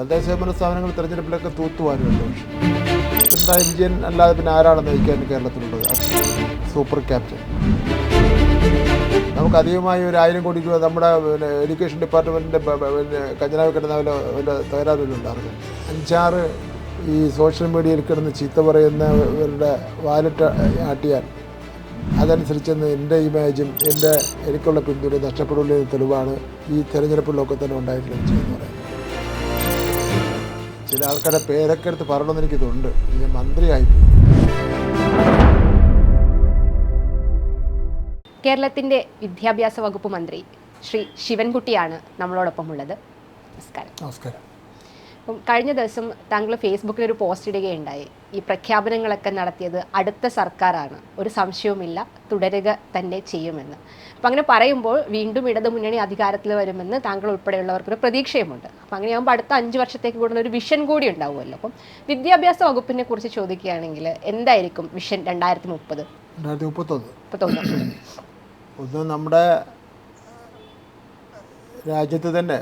തദ്ദേശ സ്വയംഭരണ സ്ഥാപനങ്ങൾ തിരഞ്ഞെടുപ്പിലൊക്കെ തൂത്തുവാരുമല്ലോ. പിണറായി വിജയൻ അല്ലാതെ പിന്നെ ആരാണ് നയിക്കാൻ കേരളത്തിലുള്ളത്? Super captain. നമുക്ക് അധികമായി ഒരു ആയിരം കോടി രൂപ നമ്മുടെ പിന്നെ എഡ്യൂക്കേഷൻ ഡിപ്പാർട്ട്മെന്റിന്റെ പിന്നെ ഖജനാവ് കിടന്ന വല്ല വല്ല അഞ്ചാറ് ഈ സോഷ്യൽ മീഡിയയിൽ കിടന്ന് ചീത്ത പറയുന്നവരുടെ വാലറ്റ് ആട്ടിയാൽ അതനുസരിച്ചെന്ന് എന്റെ ഇമേജും എന്റെ എനിക്കുള്ള പിന്തുണ നഷ്ടപ്പെടില്ല എന്ന് തെളിവാണ് ഈ തെരഞ്ഞെടുപ്പിലൊക്കെ തന്നെ ഉണ്ടായിട്ടുള്ളത് എന്ന് പറയുന്നത് ചില ആൾക്കാരുടെ പേരൊക്കെ എടുത്ത് പറയണമെന്ന് എനിക്ക് ഇതുണ്ട് ഞാൻ മന്ത്രിയായി കേരളത്തിന്റെ വിദ്യാഭ്യാസ വകുപ്പ് മന്ത്രി ശ്രീ ശിവൻകുട്ടിയാണ് നമ്മളോടൊപ്പം ഉള്ളത് നമസ്കാരം. നമസ്കാരം. അപ്പം കഴിഞ്ഞ ദിവസം താങ്കൾ ഫേസ്ബുക്കിൽ ഒരു പോസ്റ്റ് ഇടുകയുണ്ടായി. ഈ പ്രഖ്യാപനങ്ങളൊക്കെ നടത്തിയത് അടുത്ത സർക്കാരാണ്. ഒരു സംശയവുമില്ല തുടരുക തന്നെ ചെയ്യുമെന്ന്. അപ്പം അങ്ങനെ പറയുമ്പോൾ വീണ്ടും ഇടതു മുന്നണി അധികാരത്തിൽ വരുമെന്ന് താങ്കൾ ഉൾപ്പെടെയുള്ളവർക്കൊരു പ്രതീക്ഷയുമുണ്ട്. അപ്പം അങ്ങനെയാകുമ്പോൾ അടുത്ത അഞ്ച് വർഷത്തേക്ക് കൂടുതൽ ഒരു വിഷൻ കൂടി ഉണ്ടാവുമല്ലോ. അപ്പം വിദ്യാഭ്യാസ വകുപ്പിനെ കുറിച്ച് ചോദിക്കുകയാണെങ്കിൽ എന്തായിരിക്കും വിഷൻ രണ്ടായിരത്തി മുപ്പത് രണ്ടായിരത്തി മുപ്പത്തൊന്ന് മുപ്പത്തൊന്ന്. ഒന്ന് നമ്മുടെ രാജ്യത്ത് തന്നെ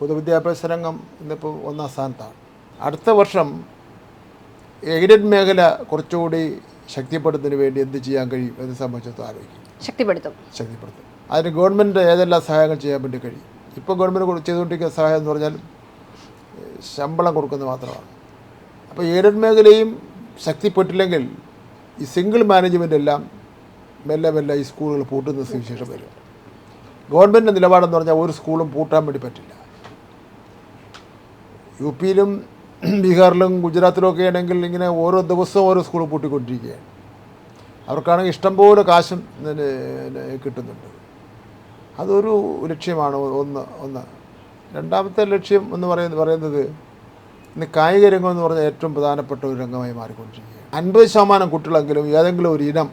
പൊതുവിദ്യാഭ്യാസ രംഗം ഇന്നിപ്പോൾ ഒന്നാം സ്ഥാനത്താണ്. അടുത്ത വർഷം എയ്ഡഡ് മേഖല കുറച്ചുകൂടി ശക്തിപ്പെടുത്തുന്നതിന് വേണ്ടി എന്ത് ചെയ്യാൻ കഴിയും എന്ന് സംബന്ധിച്ചത് ആലോചിക്കും. ശക്തിപ്പെടുത്തും. ശക്തിപ്പെടുത്തും. അതിന് ഗവൺമെന്റ് ഏതെല്ലാം സഹായങ്ങൾ ചെയ്യാൻ വേണ്ടി കഴിയും? ഇപ്പോൾ ഗവൺമെന്റ് ചെയ്തുകൊണ്ടിരിക്കുന്ന സഹായം എന്ന് പറഞ്ഞാൽ ശമ്പളം കൊടുക്കുന്നത് മാത്രമാണ്. അപ്പോൾ എയ്ഡഡ് മേഖലയും ശക്തിപ്പെട്ടില്ലെങ്കിൽ ഈ സിംഗിൾ മാനേജ്മെന്റ് എല്ലാം മെല്ലെ മെല്ലെ ഈ സ്കൂളുകൾ പൂട്ടുന്ന സുവിശേഷം വരും. ഗവൺമെന്റ് നിലപാടെന്ന് പറഞ്ഞാൽ ഒരു സ്കൂളും പൂട്ടാൻ വേണ്ടി പറ്റില്ല. യു പിയിലും ബീഹാറിലും ഗുജറാത്തിലും ഒക്കെ ആണെങ്കിൽ ഇങ്ങനെ ഓരോ ദിവസവും ഓരോ സ്കൂൾ പൂട്ടിക്കൊണ്ടിരിക്കുകയാണ്. അവർക്കാണെങ്കിൽ ഇഷ്ടംപോലെ കാശും കിട്ടുന്നുണ്ട്. അതൊരു ലക്ഷ്യമാണ് ഒന്ന് ഒന്ന്. രണ്ടാമത്തെ ലക്ഷ്യം എന്ന് പറയുന്നത് പറയുന്നത് ഇന്ന് കായിക രംഗം എന്ന് പറഞ്ഞാൽ ഏറ്റവും പ്രധാനപ്പെട്ട ഒരു രംഗമായി മാറിക്കൊണ്ടിരിക്കുകയാണ്. അൻപത് ശതമാനം കുട്ടികളെങ്കിലും ഏതെങ്കിലും ഒരു ഇനം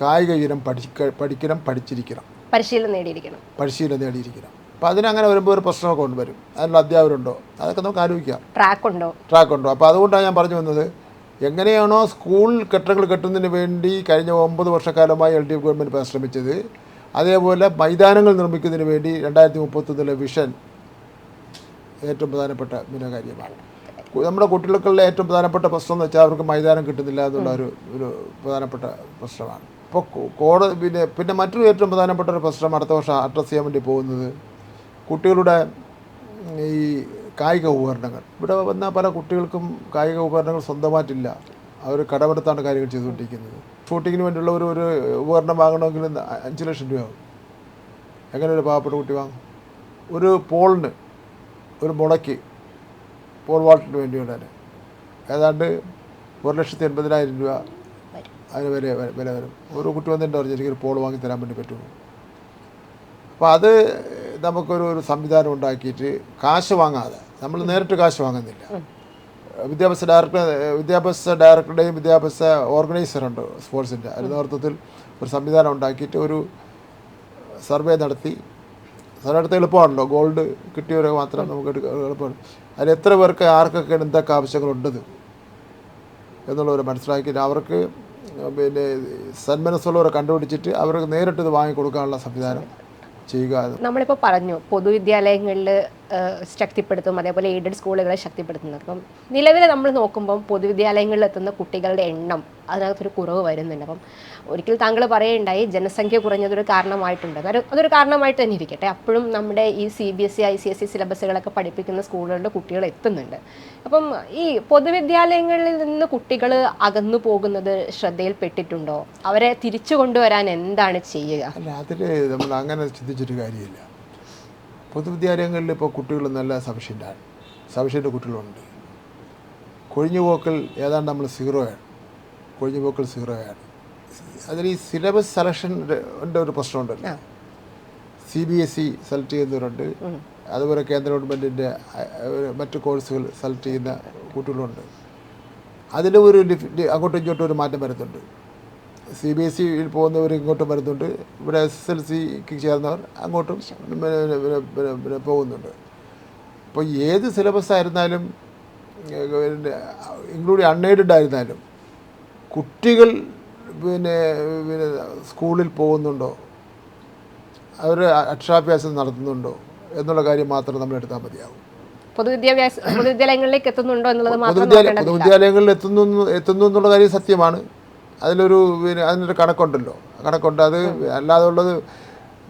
കായിക ഇനം പഠിക്ക പഠിക്കണം പഠിച്ചിരിക്കണം. പരിശീലനം നേടിയിരിക്കണം. പരിശീലനം നേടിയിരിക്കണം. അപ്പോൾ അതിനങ്ങനെ വരുമ്പോൾ ഒരു പ്രശ്നമൊക്കെ കൊണ്ടുവരും. അതിനുള്ള അധ്യാപകരുണ്ടോ? അതൊക്കെ നമുക്ക് ആലോചിക്കാം. ട്രാക്ക് ഉണ്ടോ ട്രാക്ക് ഉണ്ടോ അപ്പോൾ അതുകൊണ്ടാണ് ഞാൻ പറഞ്ഞു വന്നത് എങ്ങനെയാണോ സ്കൂൾ കെട്ടിടങ്ങൾ കെട്ടുന്നതിന് വേണ്ടി കഴിഞ്ഞ ഒമ്പത് വർഷക്കാലമായി എൽ ഡി എഫ് ഗവൺമെന്റ് പരിശ്രമിച്ചത് അതേപോലെ മൈതാനങ്ങൾ നിർമ്മിക്കുന്നതിന് വേണ്ടി രണ്ടായിരത്തി മുപ്പത്തൊന്നിലെ വിഷൻ ഏറ്റവും പ്രധാനപ്പെട്ട പിന്നെ കാര്യമാണ് നമ്മുടെ കുട്ടികൾക്കുള്ള ഏറ്റവും പ്രധാനപ്പെട്ട പ്രശ്നം എന്ന് വെച്ചാൽ അവർക്ക് മൈതാനം കിട്ടുന്നില്ല എന്നുള്ള ഒരു ഒരു പ്രധാനപ്പെട്ട പ്രശ്നമാണ്. അപ്പോൾ കോടതി പിന്നെ പിന്നെ മറ്റൊരു ഏറ്റവും പ്രധാനപ്പെട്ട ഒരു പ്രശ്നം അടുത്ത വർഷം അഡ്രസ്സ് ചെയ്യാൻ വേണ്ടി പോകുന്നത് കുട്ടികളുടെ ഈ കായിക ഉപകരണങ്ങൾ. ഇവിടെ വന്ന പല കുട്ടികൾക്കും കായിക ഉപകരണങ്ങൾ സ്വന്തമായിട്ടില്ല. അവർ കടമെടുത്താണ് കാര്യങ്ങൾ ചെയ്തുകൊണ്ടിരിക്കുന്നത്. ഷൂട്ടിങ്ങിന് വേണ്ടിയുള്ള ഒരു ഒരു ഉപകരണം വാങ്ങണമെങ്കിൽ അഞ്ച് ലക്ഷം രൂപയാകും എങ്ങനെ ഒരു പാവപ്പെട്ട കുട്ടി വാങ്ങും? ഒരു പോളിന് ഒരു മുളയ്ക്ക് പോൾ വാൾട്ടിന് വേണ്ടിയുണ്ട് തന്നെ ഏതാണ്ട് ഒരു ലക്ഷത്തി എൺപതിനായിരം രൂപ അതിന് വില വില വരും. ഒരു കുട്ടി വന്നിട്ട് പറഞ്ഞു എനിക്ക് പോൾ വാങ്ങി തരാൻ വേണ്ടി പറ്റുമോ? അപ്പോൾ അത് നമുക്കൊരു ഒരു സംവിധാനം ഉണ്ടാക്കിയിട്ട് കാശ് വാങ്ങാതെ നമ്മൾ നേരിട്ട് കാശ് വാങ്ങുന്നില്ല. വിദ്യാഭ്യാസ ഡയറക്ടർ വിദ്യാഭ്യാസ ഡയറക്ടറുടെയും വിദ്യാഭ്യാസ ഓർഗനൈസറുണ്ട് സ്പോർട്സിന്റെ. അതിന്റെ നേതൃത്വത്തിൽ ഒരു സംവിധാനം ഉണ്ടാക്കിയിട്ട് ഒരു സർവേ നടത്തി. സർവേ നടത്തി എളുപ്പമാണല്ലോ. ഗോൾഡ് കിട്ടിയവരെ മാത്രം നമുക്ക് എളുപ്പമാണ്. അതിൽ എത്ര പേർക്ക് ആർക്കൊക്കെ എന്തൊക്കെ ആവശ്യങ്ങളുണ്ടത് എന്നുള്ളവർ മനസ്സിലാക്കിയിട്ട് അവർക്ക് പിന്നെ സന്മനസ്സുള്ളവരെ കണ്ടുപിടിച്ചിട്ട് അവർക്ക് നേരിട്ട് ഇത് വാങ്ങിക്കൊടുക്കാനുള്ള സംവിധാനം ചെയ്യുക. നമ്മളിപ്പോൾ പറഞ്ഞു പൊതുവിദ്യാലയങ്ങളിൽ ശക്തിപ്പെടുത്തും അതേപോലെ എയ്ഡഡ് സ്കൂളുകളെ ശക്തിപ്പെടുത്തുന്നത്. അപ്പം നിലവിൽ നമ്മൾ നോക്കുമ്പം പൊതുവിദ്യാലയങ്ങളിൽ എത്തുന്ന കുട്ടികളുടെ എണ്ണം അതിനകത്തൊരു കുറവ് വരുന്നുണ്ട്. അപ്പം ഒരിക്കൽ താങ്കൾ പറയുണ്ടായി ജനസംഖ്യ കുറഞ്ഞതൊരു കാരണമായിട്ടുണ്ട്. അതൊരു കാരണമായിട്ട് തന്നെ ഇരിക്കട്ടെ. അപ്പോഴും നമ്മുടെ ഈ C B S C I C S E സിലബസുകളൊക്കെ പഠിപ്പിക്കുന്ന സ്കൂളുകളുടെ കുട്ടികൾ എത്തുന്നുണ്ട്. അപ്പം ഈ പൊതുവിദ്യാലയങ്ങളിൽ നിന്ന് കുട്ടികൾ അകന്നു പോകുന്നത് ശ്രദ്ധയിൽപ്പെട്ടിട്ടുണ്ടോ? അവരെ തിരിച്ചു കൊണ്ടുവരാൻ എന്താണ് ചെയ്യുക? അല്ല അതിൽ നമ്മൾ അങ്ങനെ ചിന്തിച്ചിട്ട് കാര്യമില്ല. പൊതുവിദ്യാലയങ്ങളിൽ ഇപ്പോൾ കുട്ടികൾ നല്ല സഫിഷ്യന്റാണ്. സഫിഷ്യന്റ് കുട്ടികളുണ്ട്. കൊഴിഞ്ഞുപോക്കൽ ഏതാണ്ട് നമ്മൾ സീറോയാണ്. കൊഴിഞ്ഞുപോക്കൽ സീറോയാണ്. അതിൽ ഈ സിലബസ് സെലക്ഷന്റെ ഒരു പ്രശ്നമുണ്ടല്ലോ. C B S E select ചെയ്യുന്നവരുണ്ട്. അതുപോലെ കേന്ദ്ര ഗവൺമെന്റിന്റെ മറ്റ് കോഴ്സുകൾ സെലക്ട് ചെയ്യുന്ന കുട്ടികളുണ്ട്. അതിൽ ഒരു അങ്ങോട്ടും ഇങ്ങോട്ടും ഒരു മാറ്റം വരുന്നുണ്ട്. സി ബി എസ് സിയിൽ പോകുന്നവർ ഇങ്ങോട്ടും വരുന്നുണ്ട്. ഇവിടെ എസ് എസ് എൽ സിക്ക് ചേർന്നവർ അങ്ങോട്ടും പിന്നെ- പോകുന്നുണ്ട്. അപ്പോൾ ഏത് സിലബസ് ആയിരുന്നാലും ഇൻക്ലൂഡിങ് അൺഎയ്ഡഡ് ആയിരുന്നാലും കുട്ടികൾ പിന്നെ പിന്നെ സ്കൂളിൽ പോകുന്നുണ്ടോ? അവർ അക്ഷരാഭ്യാസം നടത്തുന്നുണ്ടോ? എന്നുള്ള കാര്യം മാത്രം നമ്മൾ എടുത്താൽ മതിയാവും. പൊതുവിദ്യാഭ്യാസ പൊതുവിദ്യാലയങ്ങളിലേക്ക് എത്തുന്നുണ്ടോ എന്നുള്ളത് പൊതുവിദ്യാലയങ്ങളിൽ എത്തുന്നു എത്തുന്നു എന്നുള്ള കാര്യം സത്യമാണ്. അതിലൊരു പിന്നെ അതിനൊരു കണക്കുണ്ടല്ലോ. കണക്കുണ്ട്. അത് അല്ലാതെ ഉള്ളത്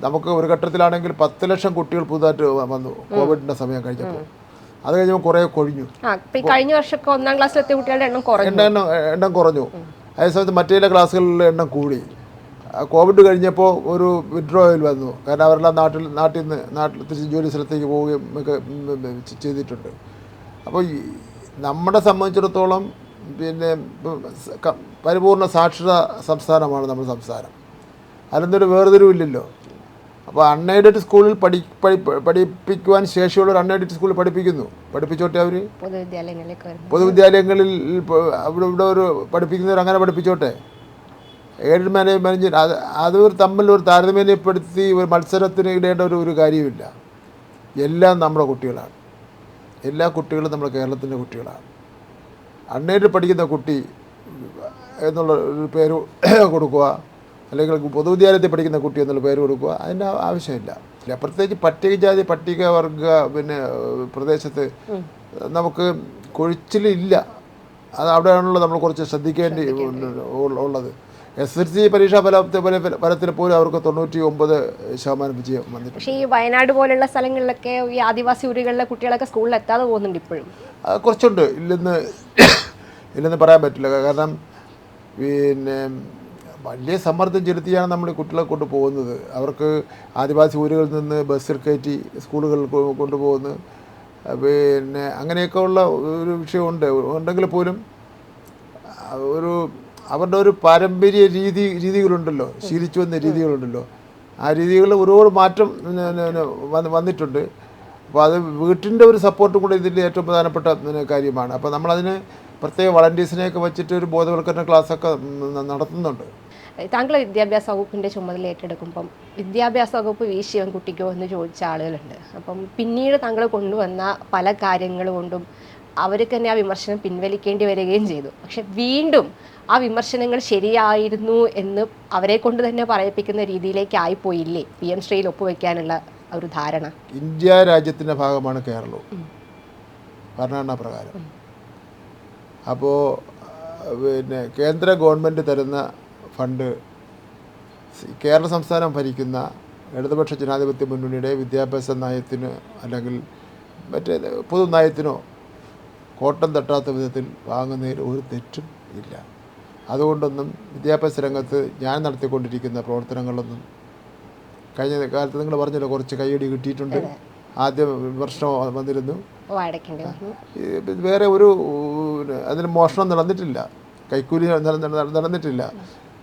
നമുക്ക് ഒരു ഘട്ടത്തിലാണെങ്കിൽ പത്ത് ലക്ഷം കുട്ടികൾ പുതുതായിട്ട് വന്നു കോവിഡിന്റെ സമയം കഴിഞ്ഞപ്പോൾ. അത് കഴിഞ്ഞപ്പോൾ കുറേ കൊഴിഞ്ഞു. കഴിഞ്ഞ വർഷമൊക്കെ ഒന്നാം ക്ലാസ്സിലെത്തിയ കുട്ടികളുടെ എണ്ണം കുറഞ്ഞു. എണ്ണം എണ്ണം കുറഞ്ഞു. അതേസമയത്ത് മറ്റേ ചില ക്ലാസ്സുകളിലെ എണ്ണം കൂടി. കോവിഡ് കഴിഞ്ഞപ്പോൾ ഒരു വിഡ്രോയിൽ വന്നു. കാരണം അവരെല്ലാം നാട്ടിൽ നാട്ടിൽ നിന്ന് നാട്ടിൽ തിരിച്ച് ജോലി സ്ഥലത്തേക്ക് പോവുകയും ഒക്കെ ചെയ്തിട്ടുണ്ട്. അപ്പോൾ നമ്മുടെ സംബന്ധിച്ചിടത്തോളം പിന്നെ പരിപൂർണ സാക്ഷരത സംസ്ഥാനമാണ് നമ്മുടെ സംസ്ഥാനം. അതിലൊന്നൊരു വേർതിരിവില്ലല്ലോ അപ്പോൾ അൺഎയ്ഡഡ് സ്കൂളിൽ പഠി പഠി പഠിപ്പിക്കുവാൻ ശേഷിയുള്ളവർ അൺഎയ്ഡഡ് സ്കൂളിൽ പഠിപ്പിക്കുന്നു. പഠിപ്പിച്ചോട്ടെ അവർ പൊതുവിദ്യാലയങ്ങളിൽ അവിടെ ഇവിടെ ഒരു പഠിപ്പിക്കുന്നവർ അങ്ങനെ പഠിപ്പിച്ചോട്ടെ? എയ്ഡ് മാനേജ്മെന്റ് അത് അത് ഒരു തമ്മിൽ ഒരു താരതമ്യപ്പെടുത്തി ഒരു മത്സരത്തിന് ഇടേണ്ട ഒരു ഒരു കാര്യമില്ല എല്ലാം നമ്മുടെ കുട്ടികളാണ്. എല്ലാ കുട്ടികളും നമ്മുടെ കേരളത്തിന്റെ കുട്ടികളാണ്. അണ്ണേറ്റ് പഠിക്കുന്ന കുട്ടി എന്നുള്ള ഒരു പേര് കൊടുക്കുക. അല്ലെങ്കിൽ പൊതുവിദ്യാലയത്തിൽ പഠിക്കുന്ന കുട്ടി എന്നുള്ള പേര് കൊടുക്കുക. അതിന്റെ ആവശ്യമില്ല. ഇല്ല പ്രത്യേകിച്ച് പട്ടികജാതി പട്ടികവർഗ പിന്നെ പ്രദേശത്ത് നമുക്ക് കൊഴിച്ചിലില്ല. അത് അവിടെയാണല്ലോ നമ്മൾ കുറച്ച് ശ്രദ്ധിക്കേണ്ടി ഉള്ളത്. എസ് എൽ സി പരീക്ഷാ ഫലത്തെ ഫലത്തിൽ പോലും അവർക്ക് തൊണ്ണൂറ്റി ഒമ്പത് ശതമാനം വിജയം വന്നിട്ടുണ്ട്. പക്ഷേ ഈ വയനാട് പോലുള്ള സ്ഥലങ്ങളിലൊക്കെ ഈ ആദിവാസി ഊരുകളിലെ കുട്ടികളൊക്കെ സ്കൂളിൽ എത്താതെ പോകുന്നുണ്ട് ഇപ്പോഴും. കുറച്ചുണ്ട്. ഇല്ലെന്ന് ഇല്ലെന്ന് പറയാൻ പറ്റില്ല. കാരണം പിന്നെ വലിയ സമ്മർദ്ദം ചെലുത്തിയാണ് നമ്മൾ കുട്ടികളെ കൊണ്ട് പോകുന്നത്. അവർക്ക് ആദിവാസി ഊരുകളിൽ നിന്ന് ബസ്സിൽ കയറ്റി സ്കൂളുകളിൽ കൊണ്ടുപോകുന്നു. പിന്നെ അങ്ങനെയൊക്കെ ഉള്ള ഒരു വിഷയമുണ്ട്. ഉണ്ടെങ്കിൽ പോലും ഒരു അവരുടെ ഒരു പാരമ്പര്യ രീതി രീതികളുണ്ടല്ലോ. ശീലിച്ചു വന്ന രീതികളുണ്ടല്ലോ. ആ രീതികളിൽ ഒരുപാട് മാറ്റം വന്നിട്ടുണ്ട്. അപ്പോൾ അത് വീട്ടിന്റെ ഒരു സപ്പോർട്ടും കൂടെ ഇതിന്റെ ഏറ്റവും പ്രധാനപ്പെട്ട കാര്യമാണ്. അപ്പോൾ നമ്മളതിന് പ്രത്യേക വളണ്ടിയേഴ്സിനെയൊക്കെ വെച്ചിട്ട് ഒരു ബോധവൽക്കരണ ക്ലാസ്സൊക്കെ നടത്തുന്നുണ്ട്. താങ്കൾ വിദ്യാഭ്യാസ വകുപ്പിന്റെ ചുമതല ഏറ്റെടുക്കുമ്പം വിദ്യാഭ്യാസ വകുപ്പ് വി ശിവൻകുട്ടിക്കോ എന്ന് ചോദിച്ച ആളുകളുണ്ട്. അപ്പം പിന്നീട് താങ്കൾ കൊണ്ടുവന്ന പല കാര്യങ്ങൾ കൊണ്ടും അവർക്ക് തന്നെ ആ വിമർശനം പിൻവലിക്കേണ്ടി വരികയും ചെയ്തു. പക്ഷെ വീണ്ടും ആ വിമർശനങ്ങൾ ശരിയായിരുന്നു എന്ന് അവരെ കൊണ്ട് തന്നെ പറയിപ്പിക്കുന്ന രീതിയിലേക്ക് ആയിപ്പോയില്ലേ പി എം ശ്രീയിൽ ഒപ്പുവെക്കാനുള്ള ഒരു ധാരണ. ഇന്ത്യ രാജ്യത്തിന്റെ ഭാഗമാണ് കേരളവും. ഭരണഘടനാ പ്രകാരം. അപ്പോൾ പിന്നെ കേന്ദ്ര ഗവൺമെന്റ് തരുന്ന ഫണ്ട് കേരള സംസ്ഥാനം ഭരിക്കുന്ന ഇടതുപക്ഷ ജനാധിപത്യ മുന്നണിയുടെ വിദ്യാഭ്യാസ നയത്തിന് അല്ലെങ്കിൽ മറ്റേ പൊതു നയത്തിനോ കോട്ടം തട്ടാത്ത വിധത്തിൽ വാങ്ങുന്നതിൽ ഒരു തെറ്റും ഇല്ല. അതുകൊണ്ടൊന്നും വിദ്യാഭ്യാസ രംഗത്ത് ഞാൻ നടത്തിക്കൊണ്ടിരിക്കുന്ന പ്രവർത്തനങ്ങളൊന്നും കഴിഞ്ഞ കാലത്ത് നിങ്ങൾ പറഞ്ഞല്ലോ കുറച്ച് കൈയടി കിട്ടിയിട്ടുണ്ട്. ആദ്യം വിമർശനം വന്നിരുന്നു. വേറെ ഒരു അതിന് മോഷണം നടന്നിട്ടില്ല. കൈക്കൂലി നട- നട- നടന്നിട്ടില്ല.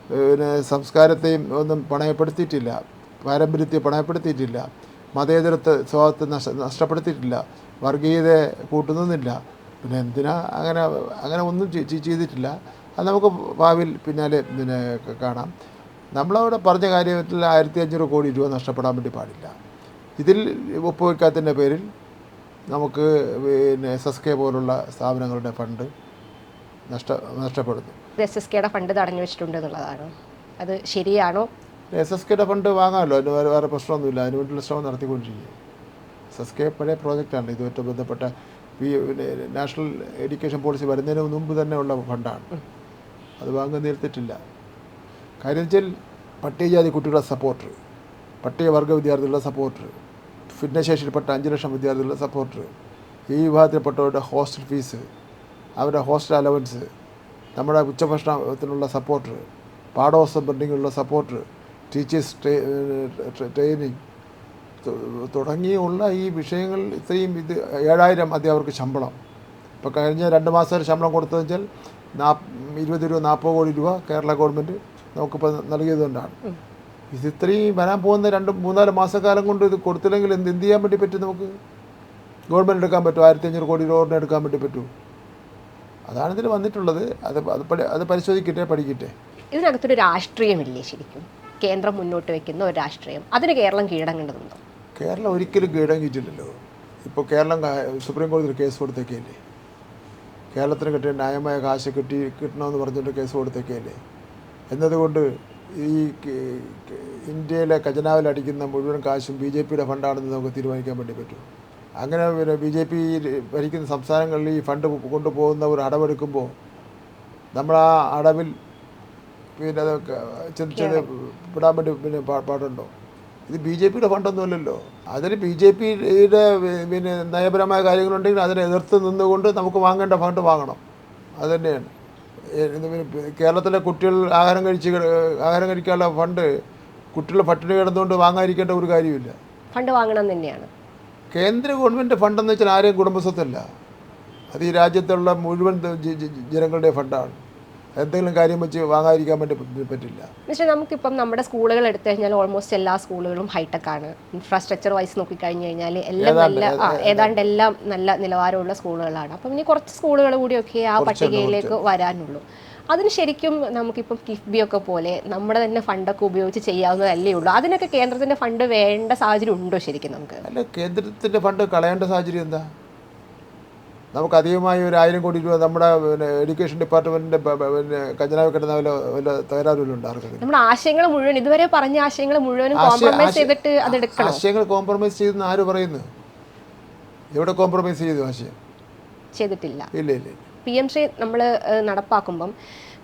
പിന്നെ സംസ്കാരത്തെയും ഒന്നും പണയപ്പെടുത്തിയിട്ടില്ല. പാരമ്പര്യത്തെ പണയപ്പെടുത്തിയിട്ടില്ല. മതേതരത്വ സ്വഭാവത്തെ നഷ്ട നഷ്ടപ്പെടുത്തിയിട്ടില്ല. വർഗീയതയെ കൂട്ടുന്നില്ല പിന്നെ എന്തിനാ അങ്ങനെ അങ്ങനെ ഒന്നും ചെയ്തിട്ടില്ല. അത് നമുക്ക് ഭാവിയിൽ പിന്നാലെ പിന്നെ കാണാം. നമ്മളവിടെ പറഞ്ഞ കാര്യത്തിൽ ആയിരത്തി അഞ്ഞൂറ് കോടി രൂപ നഷ്ടപ്പെടാൻ വേണ്ടി പാടില്ല. ഇതിൽ ഒപ്പുവെക്കാത്തതിന്റെ പേരിൽ നമുക്ക് പിന്നെ എസ് എസ് കെ പോലുള്ള സ്ഥാപനങ്ങളുടെ ഫണ്ട് നഷ്ട നഷ്ടപ്പെടുന്നു. എസ് എസ് കെയുടെ ഫണ്ട് തടഞ്ഞു വെച്ചിട്ടുണ്ട് എന്നുള്ളതാണ്. അത് ശരിയാണോ? എസ് എസ് കെയുടെ ഫണ്ട് വാങ്ങാമല്ലോ. അതിന് വേറെ വേറെ പ്രശ്നമൊന്നുമില്ല. അതിന് വേണ്ടിയുള്ള ശ്രമം നടത്തിക്കൊണ്ടിരിക്കുക എസ് എസ് കെ പഴയ പ്രോജക്റ്റാണ്. ഇതുമായിട്ട് ബന്ധപ്പെട്ട നാഷണൽ എഡ്യൂക്കേഷൻ പോളിസി വരുന്നതിന് മുമ്പ് തന്നെ ഉള്ള ഫണ്ടാണ്. അത് വാങ്ങാൻ നേരിട്ടിട്ടില്ല കാര്യം വെച്ചാൽ പട്ടികജാതി കുട്ടികളുടെ സപ്പോർട്ടർ പട്ടികവർഗ വിദ്യാർത്ഥികളുടെ സപ്പോർട്ട് ഭിന്നശേഷിയിൽപ്പെട്ട അഞ്ച് ലക്ഷം വിദ്യാർത്ഥികളുടെ സപ്പോർട്ടർ ഈ വിഭാഗത്തിൽപ്പെട്ടവരുടെ ഹോസ്റ്റൽ ഫീസ് അവരുടെ ഹോസ്റ്റൽ അലവൻസ് നമ്മുടെ ഉച്ചഭക്ഷണത്തിനുള്ള സപ്പോർട്ടർ പാഠോത്സവ ബിൽഡിങ്ങിനുള്ള സപ്പോർട്ടർ ടീച്ചേഴ്സ് ട്രെയിനിങ് തുടങ്ങിയുള്ള ഈ വിഷയങ്ങൾ ഇത്രയും ഇത് ഏഴായിരം അധ്യാപകർക്ക് ശമ്പളം. ഇപ്പോൾ കഴിഞ്ഞ രണ്ട് മാസം ശമ്പളം കൊടുത്തതെന്ന് വെച്ചാൽ നാ ഇരുപത് രൂപ നാൽപ്പത് കോടി രൂപ കേരള ഗവൺമെന്റ് നമുക്കിപ്പോൾ നൽകിയതുകൊണ്ടാണ്. ഇത് ഇത്രയും വരാൻ പോകുന്ന രണ്ട് മൂന്നാൽ മാസക്കാലം കൊണ്ട് ഇത് കൊടുത്തില്ലെങ്കിൽ എന്ത് എന്ത് ചെയ്യാൻ വേണ്ടി പറ്റും നമുക്ക്? ഗവൺമെന്റ് എടുക്കാൻ പറ്റും ആയിരത്തി അഞ്ഞൂറ് കോടി രൂപ എടുക്കാൻ വേണ്ടി പറ്റൂ അതാണ് ഇതിൽ വന്നിട്ടുള്ളത്. അത് അത് പഠി അത് പരിശോധിക്കട്ടെ പഠിക്കട്ടെ. ഇതിനകത്തൊരു രാഷ്ട്രീയമില്ലേ ശരിക്കും? കേന്ദ്രം മുന്നോട്ട് വെക്കുന്ന ഒരു രാഷ്ട്രീയം. അതിന് കേരളം കീഴടങ്ങേണ്ടതുണ്ടോ? കേരളം ഒരിക്കലും കീഴടങ്ങിയിട്ടില്ലല്ലോ. ഇപ്പോൾ കേരളം സുപ്രീം കോടതിയിൽ കേസ് കൊടുത്തേക്കല്ലേ കേരളത്തിന് കിട്ടിയ ന്യായമായ കാശ് കിട്ടി കിട്ടണമെന്ന് പറഞ്ഞിട്ട് കേസ് കൊടുത്തേക്കല്ലേ? എന്നതുകൊണ്ട് ഈ ഇന്ത്യയിലെ ഖജനാവിൽ അടിക്കുന്ന മുഴുവൻ കാശും ബി ജെ പിയുടെ ഫണ്ടാണെന്ന് നമുക്ക് തീരുമാനിക്കാൻ വേണ്ടി പറ്റും. അങ്ങനെ പിന്നെ ബി ജെ പി ഭരിക്കുന്ന സംസ്ഥാനങ്ങളിൽ ഈ ഫണ്ട് കൊണ്ടുപോകുന്ന ഒരു അടവെടുക്കുമ്പോൾ നമ്മൾ ആ അടവിൽ പിന്നെ ചിന്തിച്ചത് വിടാൻ വേണ്ടി പിന്നെ പാടുണ്ടോ? ഇത് ബി ജെ പിയുടെ ഫണ്ടൊന്നുമല്ലല്ലോ. അതിന് ബി ജെ പിയുടെ പിന്നെ നയപരമായ കാര്യങ്ങളുണ്ടെങ്കിൽ അതിനെ എതിർത്ത് നിന്നുകൊണ്ട് നമുക്ക് വാങ്ങേണ്ട ഫണ്ട് വാങ്ങണം. അത് തന്നെയാണ് കേരളത്തിലെ കുട്ടികൾ ആഹാരം കഴിച്ച് ആഹാരം കഴിക്കാനുള്ള ഫണ്ട് കുട്ടികൾ പട്ടിണി കിടന്നുകൊണ്ട് വാങ്ങാതിരിക്കേണ്ട ഒരു കാര്യമില്ല ഫണ്ട് വാങ്ങണം തന്നെയാണ്. കേന്ദ്ര ഗവൺമെന്റ് ഫണ്ടെന്ന് വെച്ചാൽ ആരെയും കുടുംബസ്വത്തല്ല. അത് ഈ രാജ്യത്തുള്ള മുഴുവൻ ജനങ്ങളുടെ ഫണ്ടാണ്. എന്തെങ്കിലും കാര്യം വെച്ച് വാങ്ങാതിരിക്കാൻ വേണ്ടി പറ്റില്ല. പക്ഷേ നമുക്കിപ്പം നമ്മുടെ സ്കൂളുകൾ എടുത്തു കഴിഞ്ഞാൽ ഓൾമോസ്റ്റ് എല്ലാ സ്കൂളുകളും ഹൈടെക് ആണ്. ഇൻഫ്രാസ്ട്രക്ചർ വൈസ് നോക്കിക്കഴിഞ്ഞ് കഴിഞ്ഞാൽ എല്ലാം നല്ല ഏതാണ്ട് എല്ലാം നല്ല നിലവാരമുള്ള സ്കൂളുകളാണ്. അപ്പം ഇനി കുറച്ച് സ്കൂളുകൾ കൂടിയൊക്കെ ആ പട്ടികയിലേക്ക് വരാനുള്ളൂ. അതിന് ശരിക്കും നമുക്കിപ്പം കിഫ്ബി ഒക്കെ പോലെ നമ്മുടെ തന്നെ ഫണ്ടൊക്കെ ഉപയോഗിച്ച് ചെയ്യാവുന്നതല്ലേ ഉള്ളൂ. അതിനൊക്കെ കേന്ദ്രത്തിന്റെ ഫണ്ട് വേണ്ട സാഹചര്യം ഉണ്ടോ ശരിക്കും നമുക്ക്? അല്ല കേന്ദ്രത്തിന്റെ ഫണ്ട് കളയേണ്ട സാഹചര്യം എന്താ? നമുക്ക് അധികമായി ഒരു ആയിരം കോടി രൂപ നമ്മുടെ പിന്നെ എഡ്യൂക്കേഷൻ ഡിപ്പാർട്ട്മെന്റിന്റെ പിന്നെ ഖജനാവ് കിട്ടുന്ന വല്ല വല്ല തകരാറിലുണ്ട് ആർക്കും നമ്മുടെ ആശയങ്ങൾ മുഴുവൻ ഇതുവരെ പറഞ്ഞ ആശയങ്ങൾ മുഴുവനും കോംപ്രമൈസ് ചെയ്തിട്ട് ആശയങ്ങൾ കോംപ്രമൈസ് ചെയ്തെന്ന് ആര് പറയുന്നു? എവിടെ കോംപ്രമൈസ് ചെയ്തു ആശയം? ചെയ്തിട്ടില്ല. ഇല്ല ഇല്ല. പി എം ശ്രീ നമ്മൾ നടപ്പാക്കുമ്പം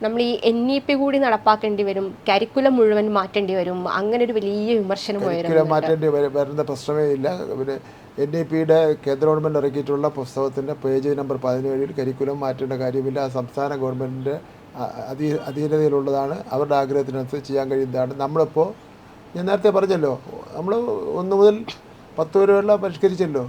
നമ്മൾ ഈ എൻ ഇ പി കൂടി നടപ്പാക്കേണ്ടി വരും കരിക്കുലം മുഴുവൻ മാറ്റേണ്ടി വരും അങ്ങനെ ഒരു വലിയ വിമർശനം മാറ്റേണ്ടി വര- വരുന്ന പ്രശ്നമേ ഇല്ല. പിന്നെ എൻ ഇ പിയുടെ കേന്ദ്ര ഗവൺമെന്റ് ഇറക്കിയിട്ടുള്ള പുസ്തകത്തിന്റെ പേജ് നമ്പർ പതിനേഴിൽ കരിക്കുലം മാറ്റേണ്ട കാര്യമില്ല. സംസ്ഥാന ഗവൺമെന്റിന്റെ അധീ അധീനതയിലുള്ളതാണ്. അവരുടെ ആഗ്രഹത്തിനനുസരിച്ച് ചെയ്യാൻ കഴിയുന്നതാണ്. നമ്മളിപ്പോൾ ഞാൻ നേരത്തെ പറഞ്ഞല്ലോ നമ്മൾ ഒന്ന് മുതൽ പത്ത് വരെയുള്ള പരിഷ്കരിച്ചല്ലോ.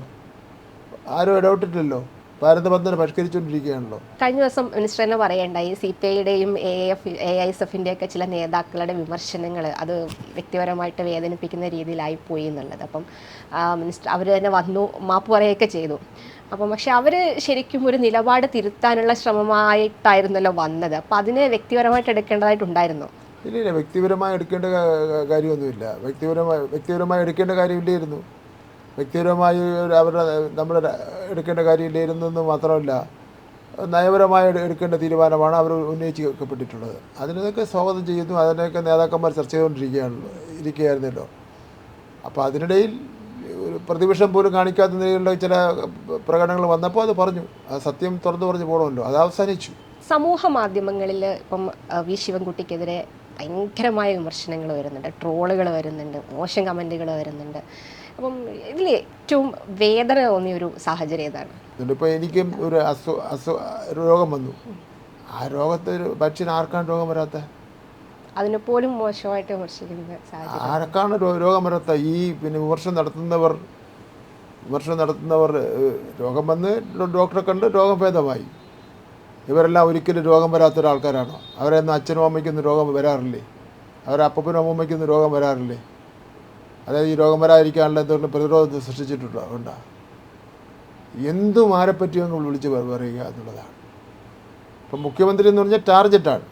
ആരും ഇടപെട്ടിട്ടില്ലല്ലോ ഭാരതബന്ധന പരിഷ്കരിച്ചുകൊണ്ടിരിക്കുകയാണല്ലോ. കഴിഞ്ഞ ദിവസം മിനിസ്റ്റർ തന്നെ പറയണ്ടായി C P ഐയുടെയും A F A I S എഫിന്റെ ഒക്കെ ചില നേതാക്കളുടെ വിമർശനങ്ങൾ അത് വ്യക്തിപരമായിട്ട് വേദനിപ്പിക്കുന്ന രീതിയിലായി പോയി എന്നുള്ളത്. അപ്പം മിനിസ്റ്റർ അവർ തന്നെ വന്നു മാപ്പ് പറയുകയൊക്കെ ചെയ്തു. അപ്പം പക്ഷെ അവർ ശരിക്കും ഒരു നിലപാട് തിരുത്താനുള്ള ശ്രമമായിട്ടായിരുന്നല്ലോ വന്നത്. അപ്പം അതിനെ വ്യക്തിപരമായിട്ട് എടുക്കേണ്ടതായിട്ടുണ്ടായിരുന്നു? ഇല്ല ഇല്ല വ്യക്തിപരമായി എടുക്കേണ്ട കാര്യമൊന്നുമില്ല. വ്യക്തിപരമായി വ്യക്തിപരമായി എടുക്കേണ്ട കാര്യമില്ലായിരുന്നു വ്യക്തിപരമായി അവരുടെ നമ്മൾ എടുക്കേണ്ട കാര്യമില്ലായിരുന്നെന്ന് മാത്രമല്ല നയപരമായി എടുക്കേണ്ട തീരുമാനമാണ് അവർ ഉന്നയിക്കപ്പെട്ടിട്ടുള്ളത് അതിനൊക്കെ സ്വാഗതം ചെയ്യുന്നു. അതിനൊക്കെ നേതാക്കന്മാർ ചർച്ച ചെയ്തുകൊണ്ടിരിക്കുകയാണല്ലോ ഇരിക്കുകയായിരുന്നല്ലോ. അപ്പോൾ അതിനിടയിൽ ഒരു പ്രതിപക്ഷം പോലും കാണിക്കാത്ത നിലയിലുള്ള ചില പ്രകടനങ്ങൾ വന്നപ്പോൾ അത് പറഞ്ഞു. ആ സത്യം തുറന്നു പറഞ്ഞു പോകണമല്ലോ അത് അവസാനിച്ചു. സമൂഹ മാധ്യമങ്ങളിൽ ഇപ്പം വി. ശിവൻകുട്ടിക്കെതിരെ ഭയങ്കരമായ വിമർശനങ്ങൾ വരുന്നുണ്ട്. ട്രോളുകൾ വരുന്നുണ്ട്. മോശം കമന്റുകൾ വരുന്നുണ്ട്. അപ്പം ഇതിൽ ഏറ്റവും വേദന തോന്നിയ ഒരു സാഹചര്യം ഏതാണ്? എന്നിട്ടിപ്പോൾ എനിക്കും ഒരു അസു അസു രോഗം വന്നു. ആ രോഗത്തെ ഒരു പക്ഷിന് ആർക്കാണ് രോഗം വരാത്ത? അതിനെ പോലും മോശമായിട്ട് വിമർശിക്കുന്ന ആർക്കാണ് രോഗം വരാത്ത? ഈ പിന്നെ വിമർശനം നടത്തുന്നവർ വിമർശനം നടത്തുന്നവർ രോഗം വന്ന് ഡോക്ടറെ കണ്ട് രോഗം ഭേദമായി. ഇവരെല്ലാം ഒരിക്കലും രോഗം വരാത്ത ഒരാൾക്കാരാണോ? അവരെന്ന് അച്ഛനും അമ്മയ്ക്കൊന്നും രോഗം വരാറില്ലേ? അവരെ അപ്പനും അമ്മൂമ്മയ്ക്കൊന്നും രോഗം വരാറില്ലേ? അതായത് ഈ രോഗം വരാതിരിക്കാനുള്ള എന്തുകൊണ്ട് പ്രതിരോധം സൃഷ്ടിച്ചിട്ടുണ്ടോ? ഉണ്ടാ? എന്തും ആരെപ്പറ്റിയും അങ്ങ് വിളിച്ച് പറയുക എന്നുള്ളതാണ്. ഇപ്പം മുഖ്യമന്ത്രി എന്ന് പറഞ്ഞാൽ ടാർജറ്റാണ്.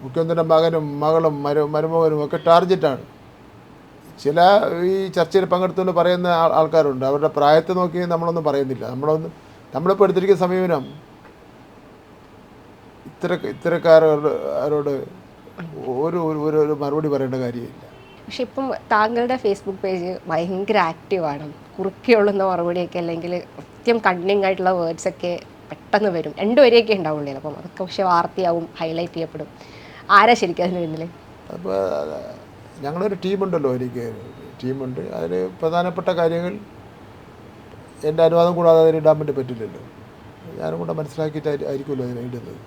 മുഖ്യമന്ത്രിയുടെ മകനും മകളും മരു മരുമകനും ഒക്കെ ടാർജറ്റാണ്. ചില ഈ ചർച്ചയിൽ പങ്കെടുത്തുകൊണ്ട് പറയുന്ന ആൾ- ആൾക്കാരുണ്ട്. അവരുടെ പ്രായത്തെ നോക്കി നമ്മളൊന്നും പറയുന്നില്ല. നമ്മളൊന്നും നമ്മളിപ്പോൾ എടുത്തിരിക്കുന്ന സമീപനം ഇത്ര ഇത്തരക്കാരോട് ഒരു ഒരു മറുപടി പറയേണ്ട കാര്യമില്ല. പക്ഷെ ഇപ്പം താങ്കളുടെ ഫേസ്ബുക്ക് പേജ് ഭയങ്കര ആക്റ്റീവാണ് കുറുക്കിയുള്ളുന്ന മറുപടിയൊക്കെ അല്ലെങ്കിൽ കൃത്യം കണ്ണിങ് ആയിട്ടുള്ള വേർഡ്സ് ഒക്കെ പെട്ടെന്ന് വരും. രണ്ടുപേരെയൊക്കെ ഉണ്ടാവുള്ളൂ അപ്പം അതൊക്കെ പക്ഷെ വാർത്തയാവും ഹൈലൈറ്റ് ചെയ്യപ്പെടും. ആരാ ശരിക്കും അതിന് പിന്നിൽ അപ്പോൾ ഞങ്ങളൊരു ടീമുണ്ടല്ലോ എനിക്ക്. ടീമുണ്ട്. അതിൽ പ്രധാനപ്പെട്ട കാര്യങ്ങൾ എന്റെ അനുവാദം കൂടാതെ അതിന് ഇടാൻ വേണ്ടി പറ്റില്ലല്ലോ. ഞാനും കൂടെ മനസ്സിലാക്കിയിട്ട് ആയിരിക്കുമല്ലോ അതിനെ ഇടുന്നത്.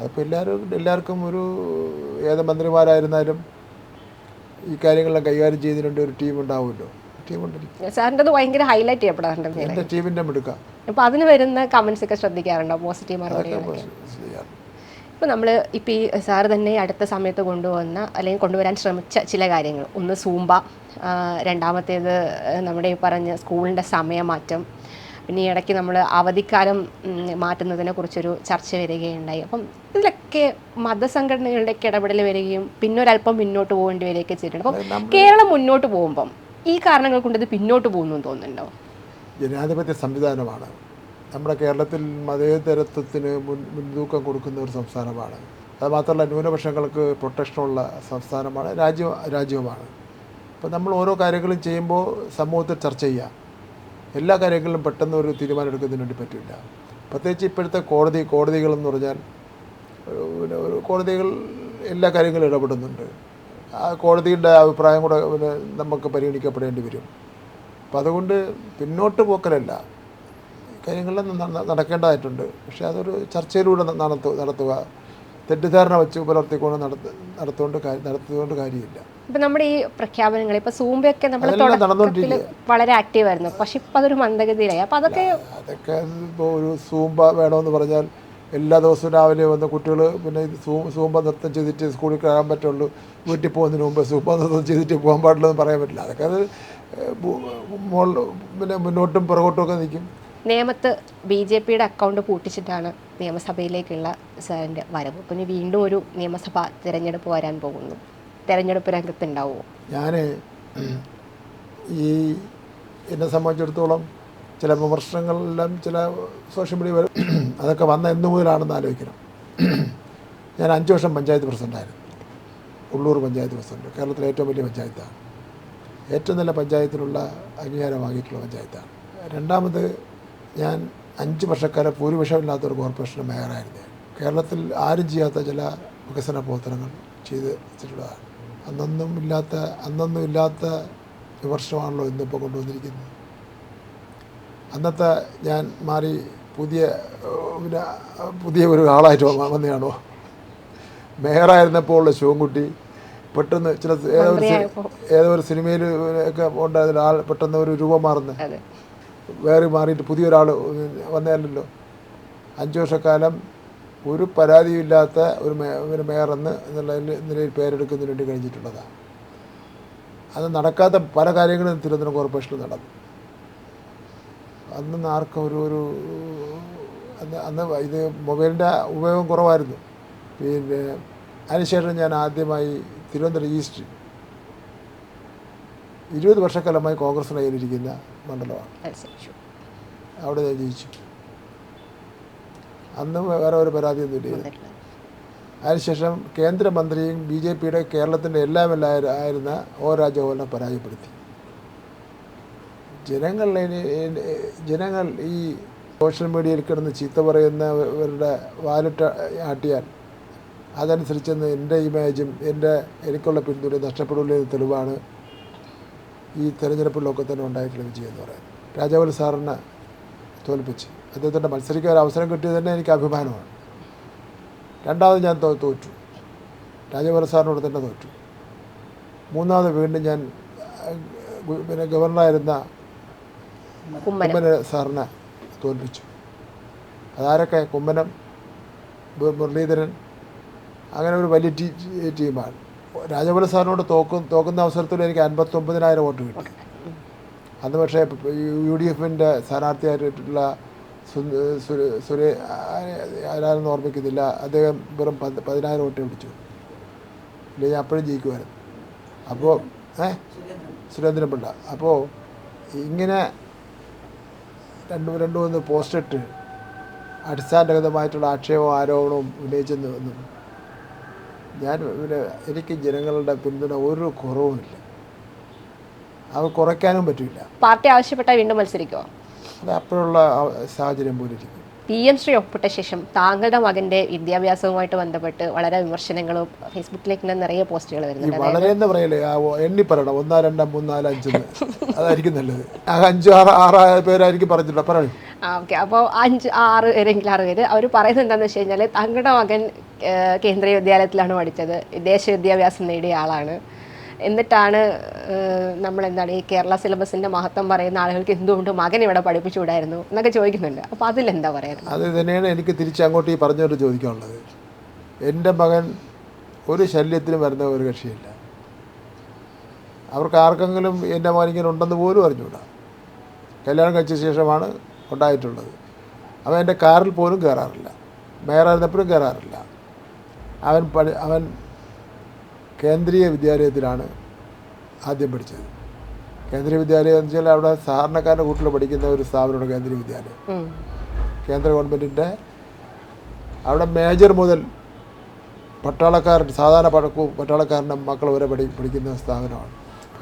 അതിപ്പോൾ എല്ലാവരും എല്ലാവർക്കും ഒരു ഏത് മന്ത്രിമാരായിരുന്നാലും ഈ കാര്യങ്ങളെല്ലാം കൈകാര്യം ചെയ്തിട്ടുണ്ട് ഒരു ടീം ഉണ്ടാവുമല്ലോ. സാറിന്റെ ഭയങ്കര ഹൈലൈറ്റ് ചെയ്യപ്പെടാറുണ്ട് എന്റെ ടീമിന്റെ മിടുക്ക. അപ്പോൾ അതിന് വരുന്ന കമൻസ് ഒക്കെ ശ്രദ്ധിക്കാറുണ്ടോ? പോസിറ്റീവ് മറുപടി ഇപ്പോൾ നമ്മൾ ഇപ്പോൾ ഈ സാറ് തന്നെ അടുത്ത സമയത്ത് കൊണ്ടുവന്ന അല്ലെങ്കിൽ കൊണ്ടുവരാൻ ശ്രമിച്ച ചില കാര്യങ്ങൾ. ഒന്ന് സൂമ്പ രണ്ടാമത്തേത് നമ്മുടെ ഈ പറഞ്ഞ സ്കൂളിന്റെ സമയമാറ്റം പിന്നെ ഇടയ്ക്ക് നമ്മൾ അവധിക്കാലം മാറ്റുന്നതിനെ കുറിച്ചൊരു ചർച്ച വരികയുണ്ടായി. അപ്പം ഇതിലൊക്കെ മതസംഘടനകളുടെയൊക്കെ ഇടപെടൽ വരികയും പിന്നെ ഒരല്പം മുന്നോട്ട് പോകേണ്ടി വരികയൊക്കെ ചെയ്തിട്ടുണ്ട്. അപ്പം കേരളം മുന്നോട്ട് പോകുമ്പം ഈ കാരണങ്ങൾ കൊണ്ട് ഇത് പിന്നോട്ട് പോകുന്നു തോന്നുന്നുണ്ടോ? ജനാധിപത്യ സംവിധാനമാണ്. നമ്മുടെ കേരളത്തിൽ മതേതരത്വത്തിന് മുൻ മുൻതൂക്കം കൊടുക്കുന്ന ഒരു സംസ്ഥാനമാണ്. അത് മാത്രമല്ല ന്യൂനപക്ഷങ്ങൾക്ക് പ്രൊട്ടക്ഷനുള്ള സംസ്ഥാനമാണ് രാജ്യ രാജ്യവുമാണ്. അപ്പോൾ നമ്മൾ ഓരോ കാര്യങ്ങളും ചെയ്യുമ്പോൾ സമൂഹത്തിൽ ചർച്ച ചെയ്യുക എല്ലാ കാര്യങ്ങളിലും പെട്ടെന്ന് ഒരു തീരുമാനം എടുക്കുന്നതിന് വേണ്ടി പറ്റില്ല. പ്രത്യേകിച്ച് ഇപ്പോഴത്തെ കോടതി കോടതികളെന്ന് പറഞ്ഞാൽ പിന്നെ ഒരു കോടതികൾ എല്ലാ കാര്യങ്ങളും ഇടപെടുന്നുണ്ട്. ആ കോടതിയുടെ അഭിപ്രായം കൂടെ പിന്നെ നമുക്ക് പരിഗണിക്കപ്പെടേണ്ടി വരും. അപ്പം അതുകൊണ്ട് പിന്നോട്ട് പോക്കലല്ല. കാര്യങ്ങളിൽ നടക്കേണ്ടതായിട്ടുണ്ട്. പക്ഷേ അതൊരു ചർച്ചയിലൂടെ നടത്തുക തെറ്റിദ്ധാരണ വെച്ച് പുലർത്തിക്കൊണ്ട് നടത്തി നടത്തുകൊണ്ട് നടത്തിക്കൊണ്ട് കാര്യമില്ല. ഇപ്പൊ നമ്മുടെ ഈ പ്രഖ്യാപനങ്ങൾ ഇപ്പൊ സൂമ്പയൊക്കെ നമ്മൾ തുടക്കത്തിൽ വളരെ ആക്റ്റീവ് ആയിരുന്നു. പക്ഷെ ഇപ്പൊ അതൊരു മന്ദഗതിയിലായി. അപ്പൊ അതൊക്കെ അതൊക്കെ ഇപ്പോൾ ഒരു സൂമ്പ വേണമെന്ന് പറഞ്ഞാൽ എല്ലാ ദിവസവും രാവിലെ വന്ന് കുട്ടികൾ പിന്നെ സൂമ്പ നൃത്തം ചെയ്തിട്ട് സ്കൂളിൽ കയറാൻ പറ്റുള്ളൂ. വീട്ടിൽ പോകുന്നതിന് മുമ്പ് സൂമ്പ നൃത്തം ചെയ്തിട്ട് പോകാൻ പാടില്ലെന്ന് പറയാൻ പറ്റില്ല. അതൊക്കെ അത് പിന്നെ മുന്നോട്ടും പുറകോട്ടും ഒക്കെ നിൽക്കും. നിയമത്ത് ബി ജെ പിയുടെ അക്കൗണ്ട് പൂട്ടിച്ചിട്ടാണ് നിയമസഭയിലേക്കുള്ള സാറിന്റെ വരവ്. അപ്പം ഇനി വീണ്ടും ഒരു നിയമസഭ തിരഞ്ഞെടുപ്പ് വരാൻ പോകുന്നു. തിരഞ്ഞെടുപ്പ് രംഗത്തുണ്ടാവുമോ ഞാൻ ഈ എന്നെ സംബന്ധിച്ചിടത്തോളം ചില വിമർശനങ്ങളെല്ലാം ചില സോഷ്യൽ മീഡിയ വരും അതൊക്കെ വന്ന എന്ന് മുതലാണെന്ന് ആലോചിക്കണം. ഞാൻ അഞ്ച് വർഷം പഞ്ചായത്ത് പ്രസിഡന്റായിരുന്നു ഉള്ളൂർ പഞ്ചായത്ത് പ്രസിഡന്റ്. കേരളത്തിലെ ഏറ്റവും വലിയ പഞ്ചായത്താണ്. ഏറ്റവും നല്ല പഞ്ചായത്തിലുള്ള അംഗീകാരം വാങ്ങിയിട്ടുള്ള പഞ്ചായത്താണ്. രണ്ടാമത് ഞാൻ അഞ്ച് വർഷക്കാലം ഭൂരിപക്ഷമില്ലാത്ത ഒരു കോർപ്പറേഷന്റെ മേയറായിരുന്നു. കേരളത്തിൽ ആരും ചെയ്യാത്ത ചില വികസന പ്രവർത്തനങ്ങൾ ചെയ്ത് വെച്ചിട്ടുള്ളതാണ്. അന്നൊന്നും ഇല്ലാത്ത അന്നൊന്നും ഇല്ലാത്ത വിമർശനമാണല്ലോ ഇന്നിപ്പോൾ കൊണ്ടുവന്നിരിക്കുന്നത്. അന്നത്തെ ഞാൻ മാറി പുതിയ പിന്നെ പുതിയ ഒരു ആളായിട്ട് വന്നതാണോ മേയറായിരുന്നപ്പോൾ ഉള്ള ശിവൻകുട്ടി പെട്ടെന്ന് ചില ഏതോ ഒരു. ഏതോ ഒരു സിനിമയിൽ ഒക്കെ ഉണ്ടായതിൽ ആൾ പെട്ടെന്ന് ഒരു രൂപം മാറുന്നത് വേറെ മാറിയിട്ട് പുതിയൊരാൾ വന്നതല്ലല്ലോ അഞ്ച് വർഷക്കാലം ഒരു പരാതിയില്ലാത്ത ഒരു മേ ഒരു മേയറെന്ന് എന്നുള്ള നിലയിൽ പേരെടുക്കുന്നതിന് വേണ്ടി കഴിഞ്ഞിട്ടുള്ളതാണ് അത് നടക്കാത്ത പല കാര്യങ്ങളും തിരുവനന്തപുരം കോർപ്പറേഷനിൽ നടന്നു. അന്ന് ആർക്കും ഒരു ഒരു അന്ന് അന്ന് ഇത് മൊബൈലിന്റെ ഉപയോഗം കുറവായിരുന്നു. പിന്നെ അതിനുശേഷം ഞാൻ ആദ്യമായി തിരുവനന്തപുരം ഈസ്റ്റ് ഇരുപത് വർഷക്കാലമായി കോൺഗ്രസിന് കയ്യിലിരിക്കുന്ന മണ്ഡലമാണ് അവിടെ ഞാൻ ജയിച്ചു അന്ന് വേറെ ഒരു പരാതിയൊന്നും ഇല്ല. അതിനുശേഷം കേന്ദ്രമന്ത്രിയും ബി ജെ പിയുടെ കേരളത്തിന്റെ എല്ലാം എല്ലാം ആയിരുന്ന ഓ രാജഗോപാലിനെ പരാജയപ്പെടുത്തി. ജനങ്ങൾ ജനങ്ങൾ ഈ സോഷ്യൽ മീഡിയയിൽ കിടന്ന് ചീത്ത പറയുന്നവരുടെ വാലിട്ട് ആട്ടിയാൽ അതനുസരിച്ചെന്ന് എന്റെ ഇമേജും എന്റെ എനിക്കുള്ള പിന്തുണയും നഷ്ടപ്പെടില്ല തെളിവാണ് ഈ തെരഞ്ഞെടുപ്പിലൊക്കെ തന്നെ ഉണ്ടായിട്ടുള്ള വിജയം എന്ന് പറയുന്നത് രാജാവൽ സാറിനെ തോൽപ്പിച്ച് അദ്ദേഹത്തിന്റെ മത്സരിക്കാൻ ഒരു അവസരം കിട്ടിയത് തന്നെ എനിക്ക് അഭിമാനമാണ്. രണ്ടാമത് ഞാൻ തോറ്റു. രാജാവലി സാറിനോട് തന്നെ തോറ്റു. മൂന്നാമത് വീണ്ടും ഞാൻ പിന്നെ ഗവർണറായിരുന്ന കുമ്മന. സാറിനെ തോൽപ്പിച്ചു. അതാരൊക്കെ? കുമ്മനം മുരളീധരൻ അങ്ങനെ ഒരു വലിയ ടീ- ടീമാണ്. രാജപുര സാറിനോട് തോക്കും തോക്കുന്ന അവസരത്തിൽ എനിക്ക് അൻപത്തൊമ്പതിനായിരം വോട്ട് കിട്ടി. അന്ന് പക്ഷേ യു ഡി എഫിന്റെ സ്ഥാനാർത്ഥിയായിട്ടുള്ള സുര- ആരാണെന്ന് ഓർമ്മിക്കുന്നില്ല. അദ്ദേഹം വെറും പത് പതിനായിരം വോട്ട് പിടിച്ചു. ഇല്ലെങ്കിൽ ഞാൻ അപ്പോഴും ജയിക്കുമായിരുന്നു. അപ്പോൾ ഏ? സുരേന്ദ്രൻപിള്ള അപ്പോൾ ഇങ്ങനെ രണ്ട് രണ്ട് മൂന്ന് പോസ്റ്റ് ഇട്ട് അടിസ്ഥാനരഹിതമായിട്ടുള്ള ആക്ഷേപവും ആരോപണവും ഉന്നയിച്ചെന്ന് ഞാൻ പിന്നെ എനിക്ക് ജനങ്ങളുടെ പിന്തുണ ഒരു കുറവുമില്ല. അത് കുറയ്ക്കാനും പറ്റില്ല. പാർട്ടി ആവശ്യപ്പെട്ടാൽ വീണ്ടും മത്സരിക്കുമോ അത് അപ്പോഴുള്ള സാഹചര്യം പോലെ ഇരിക്കും. പി എം ശ്രീ ഒപ്പിട്ട ശേഷം താങ്കളുടെ മകന്റെ വിദ്യാഭ്യാസവുമായിട്ട് ബന്ധപ്പെട്ട് വളരെ വിമർശനങ്ങളും ഫേസ്ബുക്കിലേക്ക് നിറയെ പോസ്റ്റുകൾ വരുന്നുണ്ട്. വളരെ എന്ന് പറയലേ എണ്ണി പറയണം. ഒന്നാ രണ്ടാം മൂന്നാൽ അഞ്ചെന്ന് അതായിരിക്കും നല്ലത്. ആ അഞ്ച് ആറ് ആറായ പേരായിരിക്കും പറഞ്ഞിട്ടുള്ളത്. പറയൂ. ആ ഓക്കെ. അപ്പോൾ അഞ്ച് ആറ് പേരെങ്കിലും ആറ് പേര്. അവർ പറയുന്നത് എന്താണെന്ന് വെച്ച് കഴിഞ്ഞാൽ തങ്ങളുടെ മകൻ കേന്ദ്രീയ വിദ്യാലയത്തിലാണ് പഠിച്ചത്. വിദേശ വിദ്യാഭ്യാസം നേടിയ ആളാണ്. എന്നിട്ടാണ് നമ്മൾ എന്താണ് ഈ കേരള സിലബസിന്റെ മഹത്വം പറയുന്ന ആളുകൾക്ക് എന്തുകൊണ്ട് മകൻ ഇവിടെ പഠിപ്പിച്ചുകൂടായിരുന്നു എന്നൊക്കെ ചോദിക്കുന്നുണ്ട്. അപ്പോൾ അതിലെന്താ പറയുന്നത് അത് തന്നെയാണ് എനിക്ക് തിരിച്ച് അങ്ങോട്ട് ഈ പറഞ്ഞോട്ട് ചോദിക്കാനുള്ളത്. എന്റെ മകൻ ഒരു ശല്യത്തിനും വരുന്ന ഒരു കക്ഷിയില്ല. അവർക്ക് ആർക്കെങ്കിലും എന്റെ മകൻ ഇങ്ങനെ ഉണ്ടെന്ന് പോലും അറിഞ്ഞുകൂടാ. കല്യാണം കഴിച്ച ശേഷമാണ് ഉണ്ടായിട്ടുള്ളത്. അവൻ എന്റെ കാറിൽ പോലും കയറാറില്ല. മേയറായിരുന്നപ്പോഴും കയറാറില്ല. അവൻ പഠി അവൻ കേന്ദ്രീയ വിദ്യാലയത്തിലാണ് ആദ്യം പഠിച്ചത്. കേന്ദ്രീയ വിദ്യാലയം എന്ന് വെച്ചാൽ അവിടെ സാധാരണക്കാരുടെ കൂട്ടിൽ പഠിക്കുന്ന ഒരു സ്ഥാപനമാണ് കേന്ദ്രീയ വിദ്യാലയം. കേന്ദ്ര ഗവൺമെന്റിന്റെ അവിടെ മേജർ മുതൽ പട്ടാളക്കാരൻ സാധാരണ പഴക്കവും പട്ടാളക്കാരന്റെ മക്കൾ വരെ പഠി പഠിക്കുന്ന സ്ഥാപനമാണ്.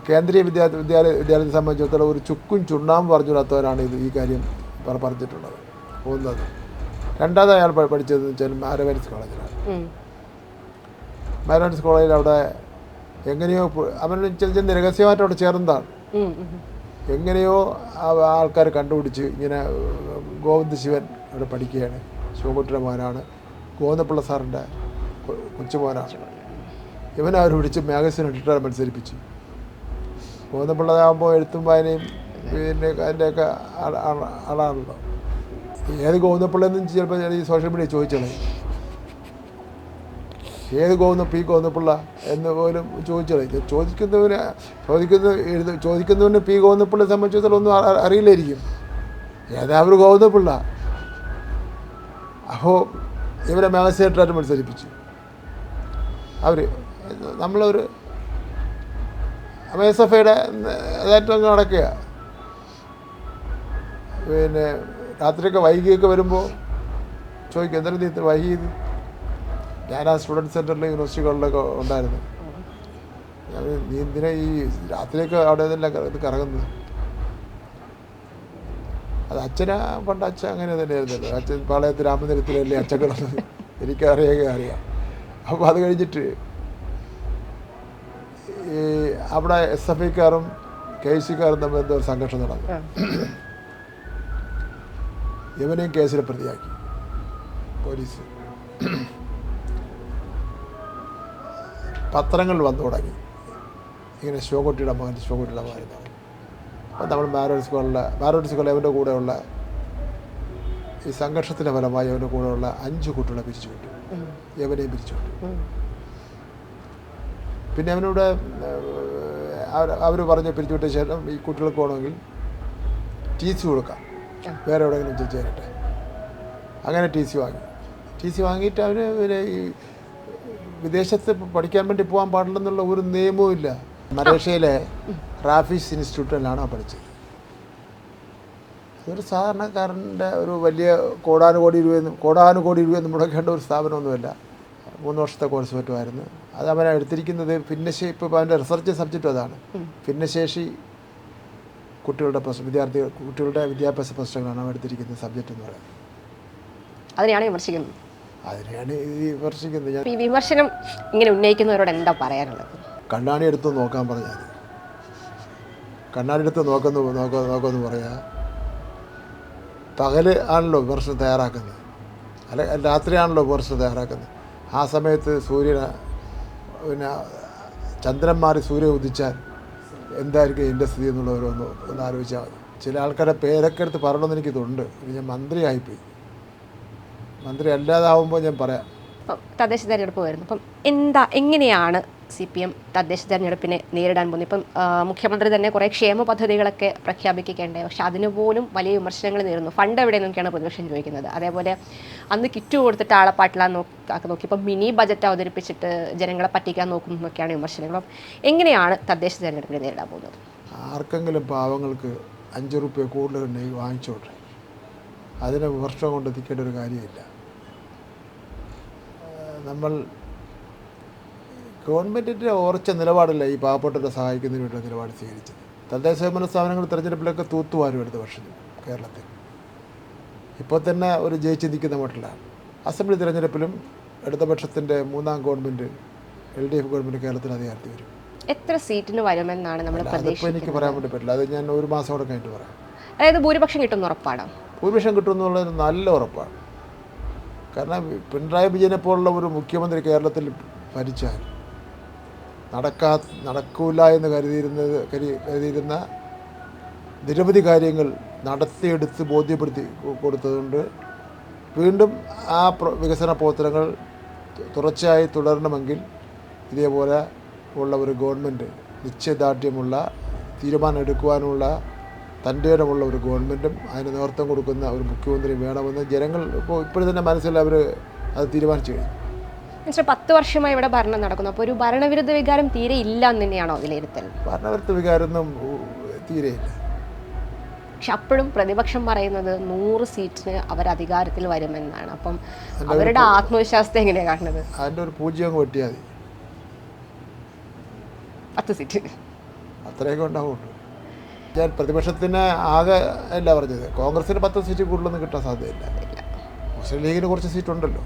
കേന്ദ്രീയ വിദ്യാ വിദ്യാലയ വിദ്യാലയത്തെ സംബന്ധിച്ചിടത്തോളം ഒരു ചുക്കും ചുണ്ണാമ്പ് പറഞ്ഞു പറഞ്ഞിടാത്തവരാണ് ഇത് ഈ കാര്യം. പറഞ്ഞിട്ടുള്ളത്. പോകുന്നത്. രണ്ടാമത് അയാൾ പഠിച്ചത് വെച്ചാൽ മാരവൻസ് കോളേജിലാണ്. മാരവൻസ് കോളേജിൽ അവിടെ എങ്ങനെയോ അവൻ ചെറിയ ചെറിയ രഹസ്യമായിട്ട് അവിടെ ചേർന്നതാണ്. എങ്ങനെയോ ആൾക്കാർ കണ്ടുപിടിച്ച് ഇങ്ങനെ ഗോവിന്ദ ശിവൻ അവിടെ പഠിക്കുകയാണ്. ശിവകുട്ടിയുടെ മോനാണ്. ഗോവിന്ദപിള്ള സാറിന്റെ കൊച്ചുമോനാണ്. ഇവൻ അവർ പിടിച്ച് മാഗസിൻ ഇട്ടിട്ട് മത്സരിപ്പിച്ചു. ഗോവിന്ദപിള്ളതാകുമ്പോൾ എഴുത്തും വായനയും പിന്നെ അതിന്റെയൊക്കെ ആള- ആള- ആളാണല്ലോ ഏത് ഗോവിന്ദപിള്ളയെന്നും ചിലപ്പോൾ ഞാൻ ഈ സോഷ്യൽ മീഡിയ ചോദിച്ചത് ഏത് ഗോവിന്ദ പി ഗോവിന്ദപ്പിള്ള എന്ന് പോലും ചോദിച്ചത് ഇത് ചോദിക്കുന്നവന് ചോദിക്കുന്ന എഴുത ചോദിക്കുന്നവന് പി ഗോവിന്ദപ്പിള്ളയെ സംബന്ധിച്ചിടത്തോളം ഒന്നും അറിയില്ലായിരിക്കും. ഏതാ ഒരു ഗോവിന്ദപ്പിള്ള അപ്പോൾ ഇവരെ മാഗസിനേറ്ററായിട്ട് മത്സരിപ്പിച്ചു. അവർ നമ്മളൊരു എസ് എഫ് ഐയുടെ നടക്കുക പിന്നെ രാത്രിയൊക്കെ വൈകിയൊക്കെ വരുമ്പോൾ ചോദിക്കും എന്തായാലും നീ ഇത്ര വൈകിയത്? ഞാൻ ആ സ്റ്റുഡന്റ് സെന്ററിൽ യൂണിവേഴ്സിറ്റികളിലൊക്കെ ഉണ്ടായിരുന്നു. ഞാൻ നീ എന്തിനാ ഈ രാത്രിയൊക്കെ അവിടെ ഇതെല്ലാം ഇത് കറങ്ങുന്നത്? അത് അച്ഛനാ പണ്ട് അച്ഛൻ അങ്ങനെ തന്നെയായിരുന്നല്ലോ. അച്ഛൻ പാളയത്ത് രാമനിരത്തിലല്ലേ അച്ഛൻ കിടന്നത്? എനിക്കറിയാകെ അറിയാം അപ്പോൾ അത് കഴിഞ്ഞിട്ട് ഈ അവിടെ എസ് എഫ് ഐക്കാരും കെ സിക്കാരും തമ്മിൽ എന്തോ സംഘർഷം നടന്നു. ഇവനെയും കേസിൽ പ്രതിയാക്കി. പോലീസ്. പത്രങ്ങൾ വന്നു തുടങ്ങി. ഇങ്ങനെ ശിവകുട്ടിയുടെ മകൻ ശിവകുട്ടിയുടെ മകൻ അപ്പം നമ്മൾ മാരോഡ് സ്കൂളിലെ മാരോഡ് സ്കൂളിൽ അവന്റെ കൂടെയുള്ള ഈ സംഘർഷത്തിന്റെ ഫലമായി അവന്റെ കൂടെയുള്ള അഞ്ച് കുട്ടികളെ പിരിച്ചു വിട്ടു. എവനെയും പിരിച്ചു വിട്ടു. പിന്നെ അവനോട് അവർ അവർ പിരിച്ചു വിട്ട ശേഷം ഈ കുട്ടികൾക്ക് വേണമെങ്കിൽ ടി സി കൊടുക്കാം. വേറെ എവിടെയെങ്കിലും ചെന്ന് ചേരട്ടെ അങ്ങനെ ടി സി വാങ്ങി. ടി സി വാങ്ങിയിട്ട് അവന് പിന്നെ ഈ വിദേശത്ത് പഠിക്കാൻ വേണ്ടി പോകാൻ പാടില്ലെന്നുള്ള ഒരു നിയമവും ഇല്ല. മലേഷ്യയിലെ റാഫീസ് ഇൻസ്റ്റിറ്റ്യൂട്ടിലാണ് ആ പഠിച്ചത്. അതൊരു സാധാരണക്കാരന്റെ ഒരു വലിയ കോടാനുകോടി രൂപ കോടാനുകോടി രൂപയൊന്നും മുടക്കേണ്ട ഒരു സ്ഥാപനമൊന്നുമല്ല. മൂന്ന് വർഷത്തെ കോഴ്സ് പറ്റുമായിരുന്നു. അത് അവൻ എടുത്തിരിക്കുന്നത് ഭിന്നശേഷി ഇപ്പോൾ അവന്റെ റിസർച്ച് സബ്ജക്റ്റ് അതാണ്. ഭിന്നശേഷി കുട്ടികളുടെ പ്രശ്നം വിദ്യാർത്ഥി കുട്ടികളുടെ വിദ്യാഭ്യാസ പ്രശ്നങ്ങളാണ് എടുത്തിരിക്കുന്ന സബ്ജക്റ്റ് എന്ന് പറയുന്നത്. അതിനെയാണ് വിമർശിക്കുന്നത്. അതിനെയാണ് വിമർശിക്കുന്നത്. ഞാൻ ഈ വിമർശനം ഇങ്ങനെ ഉന്നയിക്കുന്നവരോട് എന്താ പറയാനുള്ളത്? കണ്ണാടി എടുത്ത് നോക്കാൻ പറഞ്ഞാൽ കണ്ണാടി എടുത്ത് നോക്കുന്നു നോക്കുക നോക്കുമെന്ന് പറയാ. പകൽ ആണല്ലോ വിമർശനം തയ്യാറാക്കുന്നത്. അല്ല രാത്രിയാണല്ലോ വിമർശനം തയ്യാറാക്കുന്നത്. ആ സമയത്ത് സൂര്യന പിന്നെ ചന്ദ്രൻ സൂര്യ സൂര്യൻ ഉദിച്ചാൽ എന്തായിരിക്കും എന്റെ സ്ഥിതി എന്നുള്ളവരൊന്ന് ഒന്ന് ആലോചിച്ചാൽ മതി. ചില ആൾക്കാരുടെ പേരൊക്കെ എടുത്ത് പറയണമെന്ന് എനിക്കിതുണ്ട്. ഞാൻ മന്ത്രിയായിപ്പോയി. മന്ത്രി അല്ലാതാവുമ്പോൾ ഞാൻ പറയാം. തദ്ദേശ തെരഞ്ഞെടുപ്പ് വരുന്നു. അപ്പം എന്താ എങ്ങനെയാണ് സി പി എം തദ്ദേശ തെരഞ്ഞെടുപ്പിനെ നേരിടാൻ പോകുന്നത് ഇപ്പം മുഖ്യമന്ത്രി തന്നെ കുറേ ക്ഷേമ പദ്ധതികളൊക്കെ പ്രഖ്യാപിക്കേണ്ടേ പക്ഷെ അതിനുപോലും വലിയ വിമർശനങ്ങൾ നേരുന്നു ഫണ്ട് എവിടെ നിന്നൊക്കെയാണ് പ്രതിപക്ഷം ചോദിക്കുന്നത്. അതേപോലെ അന്ന് കിറ്റ് കൊടുത്തിട്ട് ആളെ പാട്ടിലാൻ നോക്കി നോക്കി. ഇപ്പം മിനി ബജറ്റ് അവതരിപ്പിച്ചിട്ട് ജനങ്ങളെ പറ്റിക്കാൻ നോക്കുന്നു എന്നൊക്കെയാണ് വിമർശനങ്ങൾ. എങ്ങനെയാണ് തദ്ദേശ തെരഞ്ഞെടുപ്പിനെ നേരിടാൻ പോകുന്നത്? ആർക്കെങ്കിലും പാവങ്ങൾക്ക് അഞ്ച് റുപ്യ കൂടുതൽ ഉണ്ടെങ്കിൽ വാങ്ങിച്ചോട്ടെ അതിനെ വിമർശനം കൊണ്ട് എത്തിക്കേണ്ട ഒരു കാര്യമില്ല. നമ്മൾ ഗവൺമെന്റിന്റെ ഉറച്ച നിലപാടല്ല ഈ പാവപ്പെട്ടവരെ സഹായിക്കുന്നതിന് വേണ്ടി നിലപാട് സ്വീകരിച്ചത്. തദ്ദേശ സ്വയംഭരണ സ്ഥാപനങ്ങൾ തിരഞ്ഞെടുപ്പിലൊക്കെ തൂത്തുവാരും എടുത്ത വർഷം കേരളത്തിൽ. ഇപ്പോൾ തന്നെ ഒരു ജയിച്ച് നിൽക്കുന്ന മട്ടിലാണ്. അസംബ്ലി തിരഞ്ഞെടുപ്പിലും ഇടതുപക്ഷത്തിന്റെ മൂന്നാം government L D F government കേരളത്തിൽ അധികാരത്തിൽ വരും. എത്ര സീറ്റിന് വരുമെന്നാണ് നമ്മൾ അതിപ്പോൾ എനിക്ക് പറയാൻ വേണ്ടി പറ്റില്ല. അത് ഞാൻ ഒരു മാസം കൂടെ കഴിഞ്ഞിട്ട് പറയാം. അതായത് ഭൂരിപക്ഷം കിട്ടുന്ന ഉറപ്പാണ്? ഭൂരിപക്ഷം കിട്ടുമെന്നുള്ളത് നല്ല ഉറപ്പാണ്. കാരണം പിണറായി വിജയനെ പോലുള്ള ഒരു മുഖ്യമന്ത്രി കേരളത്തിൽ ഭരിച്ചാൽ നടക്കാ നടക്കൂല എന്ന് കരുതിയിരുന്നത് കരു കരുതിയിരുന്ന നിരവധി കാര്യങ്ങൾ നടത്തിയെടുത്ത് ബോധ്യപ്പെടുത്തി കൊടുത്തതുകൊണ്ട് വീണ്ടും ആ വികസന പ്രവർത്തനങ്ങൾ തുടർച്ചയായി തുടരണമെങ്കിൽ ഇതേപോലെ ഉള്ള ഒരു ഗവൺമെന്റ് നിശ്ചയദാർഢ്യമുള്ള തീരുമാനം എടുക്കുവാനുള്ള തന്റെ ഇടമുള്ള ഒരു ഗവൺമെന്റും അതിന് നേതൃത്വം കൊടുക്കുന്ന ഒരു മുഖ്യമന്ത്രി വേണമെന്ന് ജനങ്ങൾ ഇപ്പോൾ ഇപ്പോഴും തന്നെ മനസ്സിൽ അവർ അത് തീരുമാനിച്ചു കഴിഞ്ഞു. മിസ്റ്റർ പത്ത് വർഷമായി ഇവിടെ ഭരണം നടക്കുന്നു. അപ്പോൾ ഒരു ഭരണവിരുദ്ധ വികാരം തീരെ ഇല്ല എന്ന് തന്നെയാണോ വിലയിരുത്തൽ? ഭരണവിരുദ്ധ വികാരമൊന്നും തീരെ തീരെയില്ല പക്ഷെ അപ്പോഴും പ്രതിപക്ഷം പറയുന്നത് നൂറ് സീറ്റിന് അവർ അധികാരത്തിൽ വരുമെന്നാണ്. അപ്പം അവരുടെ ആത്മവിശ്വാസത്തെ എങ്ങനെയാണ് കാണുന്നത്? അതിന്റെ ഒരു പൂജ്യം കൊട്ടിയാൽ മതി. പത്ത് സീറ്റ്. അത്രയൊക്കെ ഉണ്ടാവുള്ളൂ. ഞാൻ പ്രതിപക്ഷത്തിന് ആകെ അല്ല പറഞ്ഞത്. കോൺഗ്രസിന് പത്ത് സീറ്റ് കൂടുതലൊന്നും കിട്ടാൻ സാധ്യതയില്ല. മുസ്ലിം ലീഗിന് കുറച്ച് സീറ്റ് ഉണ്ടല്ലോ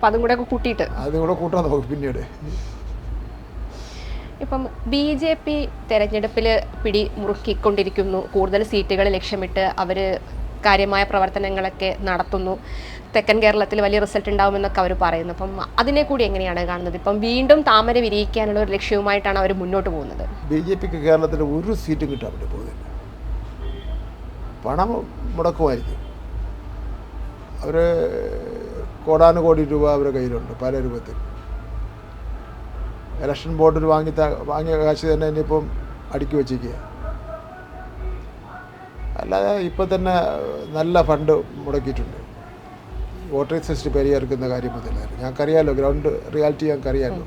അപ്പം അതും കൂടെ കൂട്ടിയിട്ട്. അത് കൂടെ കൂട്ടാൻ നോക്കും പിന്നീട്. ഇപ്പം ബി ജെ പി തെരഞ്ഞെടുപ്പിൽ പിടി മുറുക്കിക്കൊണ്ടിരിക്കുന്നു. കൂടുതൽ സീറ്റുകൾ ലക്ഷ്യമിട്ട് അവർ കാര്യമായ പ്രവർത്തനങ്ങളൊക്കെ നടത്തുന്നു. തെക്കൻ കേരളത്തിൽ വലിയ റിസൾട്ട് ഉണ്ടാവുമെന്നൊക്കെ അവർ പറയുന്നു. അപ്പം അതിനെ കൂടി എങ്ങനെയാണ് കാണുന്നത്? ഇപ്പം വീണ്ടും താമര വിരിയിക്കാനുള്ള ഒരു ലക്ഷ്യവുമായിട്ടാണ് അവർ മുന്നോട്ട് പോകുന്നത്. ബി ജെ പിക്ക് കേരളത്തിൽ ഒരു സീറ്റും കിട്ടാൻ പോകുന്നില്ല. പണം മുടക്കുമായിരിക്കും. അവർ കോടാനുകോടി രൂപ അവരുടെ കയ്യിലുണ്ട് പല രൂപത്തിൽ. ഇലക്ഷൻ ബോർഡിൽ വാങ്ങി വാങ്ങിയ കാശ് തന്നെ ഇനിയിപ്പം അടുക്കി വച്ചിരിക്കുക. അല്ലാതെ ഇപ്പം തന്നെ നല്ല ഫണ്ട് മുടക്കിയിട്ടുണ്ട്. വോട്ടർ സിസ്റ്റം പരിഹരിക്കുന്ന കാര്യം മുതലായിരുന്നു. ഞങ്ങൾക്കറിയാമല്ലോ ഗ്രൗണ്ട് റിയാലിറ്റി ഞങ്ങൾക്കറിയാമല്ലോ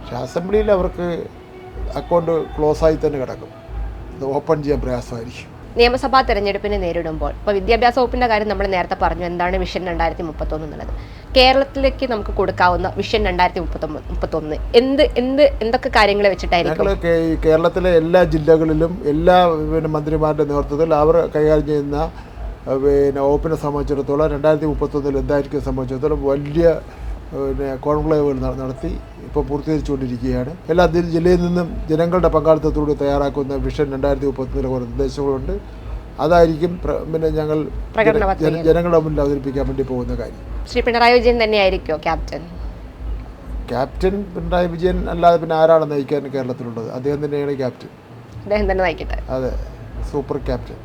പക്ഷെ അസംബ്ലിയിൽ അവർക്ക് അക്കൗണ്ട് ക്ലോസ് ആയി തന്നെ കിടക്കും. ഇത് ഓപ്പൺ ചെയ്യാൻ പ്രയാസമായിരിക്കും. നിയമസഭാ തെരഞ്ഞെടുപ്പിനെ നേരിടുമ്പോൾ ഇപ്പോൾ വിദ്യാഭ്യാസ വകുപ്പിന്റെ കാര്യം നമ്മൾ നേരത്തെ പറഞ്ഞു എന്താണ് വിഷൻ രണ്ടായിരത്തി മുപ്പത്തൊന്ന് എന്നുള്ളത്. കേരളത്തിലേക്ക് നമുക്ക് കൊടുക്കാവുന്ന വിഷൻ രണ്ടായിരത്തി മുപ്പത്തൊന്ന്. മുപ്പത്തൊന്ന് എന്ത് എന്ത് എന്തൊക്കെ കാര്യങ്ങളെ വെച്ചിട്ടായിരിക്കും? കേരളത്തിലെ എല്ലാ ജില്ലകളിലും എല്ലാ പിന്നെ മന്ത്രിമാരുടെ നേതൃത്വത്തിൽ അവർ കൈകാര്യം ചെയ്യുന്ന പിന്നെ വകുപ്പിനെ സംബന്ധിച്ചിടത്തോളം രണ്ടായിരത്തി മുപ്പത്തൊന്നിൽ എന്തായിരിക്കും സംബന്ധിച്ചിടത്തോളം വലിയ പിന്നെ കോൺക്ലേവുകൾ നടത്തി ഇപ്പോൾ പൂർത്തീകരിച്ചുകൊണ്ടിരിക്കുകയാണ്. എല്ലാ ജില്ലയിൽ നിന്നും ജനങ്ങളുടെ പങ്കാളിത്തത്തോടെ തയ്യാറാക്കുന്ന വിഷൻ രണ്ടായിരത്തി മുപ്പത്തിനാല് കുറേ നിർദ്ദേശങ്ങളുണ്ട്. അതായിരിക്കും പിന്നെ ഞങ്ങൾ ജനങ്ങളുടെ മുന്നിൽ അവതരിപ്പിക്കാൻ വേണ്ടി പോകുന്ന കാര്യം. ശ്രീ പിണറായി വിജയൻ തന്നെയായിരിക്കും ക്യാപ്റ്റൻ? ക്യാപ്റ്റൻ പിണറായി വിജയൻ അല്ലാതെ പിന്നെ ആരാണ് നയിക്കാൻ കേരളത്തിലുള്ളത്? അദ്ദേഹം തന്നെയാണ് ക്യാപ്റ്റൻ. അദ്ദേഹം തന്നെ നയിക്കട്ടെ. അതെ സൂപ്പർ ക്യാപ്റ്റൻ.